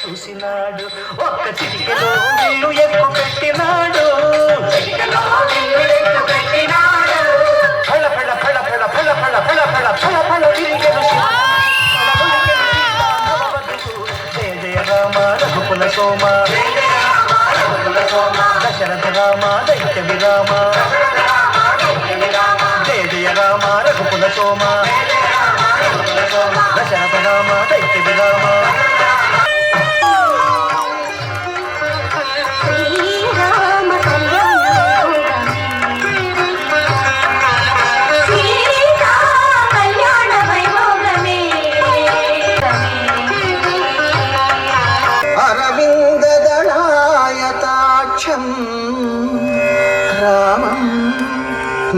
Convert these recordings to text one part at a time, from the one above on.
చూసినాడు ఒక్క చిటికలో నిన్ను ఎక్కు పెట్టినాడు చిటికలో నిన్ను ఎక్కు పెట్టినాడు ఫళ ఫళ ఫళ ఫళ ఫళ ఫళ ఫళ ఫళ ఫళ ఫళ తిరిగెను జయ జయ రామ రఘుకుల దశరథ రామ దైత్య విరామ జయ జయ రామ రఘుకుల సోమ అరవిందదళాయతాక్షం రామం.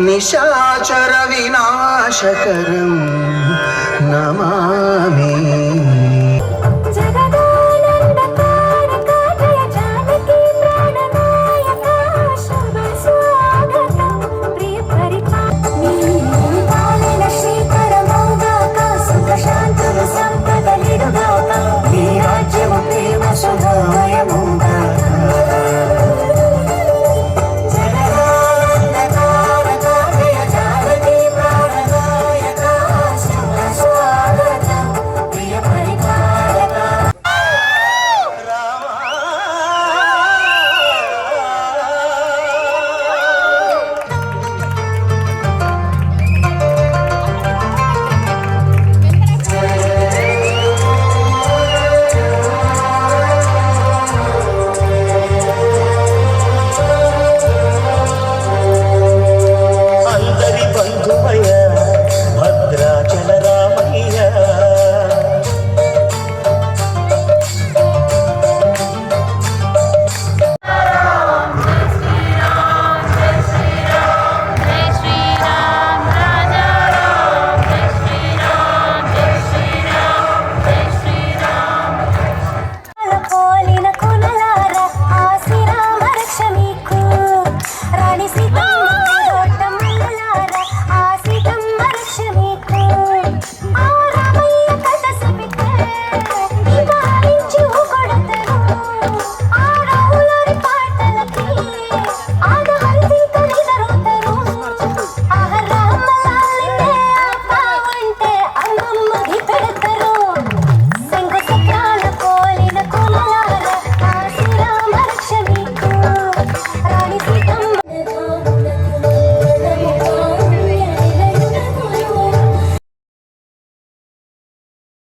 నిశాచర వినాశకరం नमामि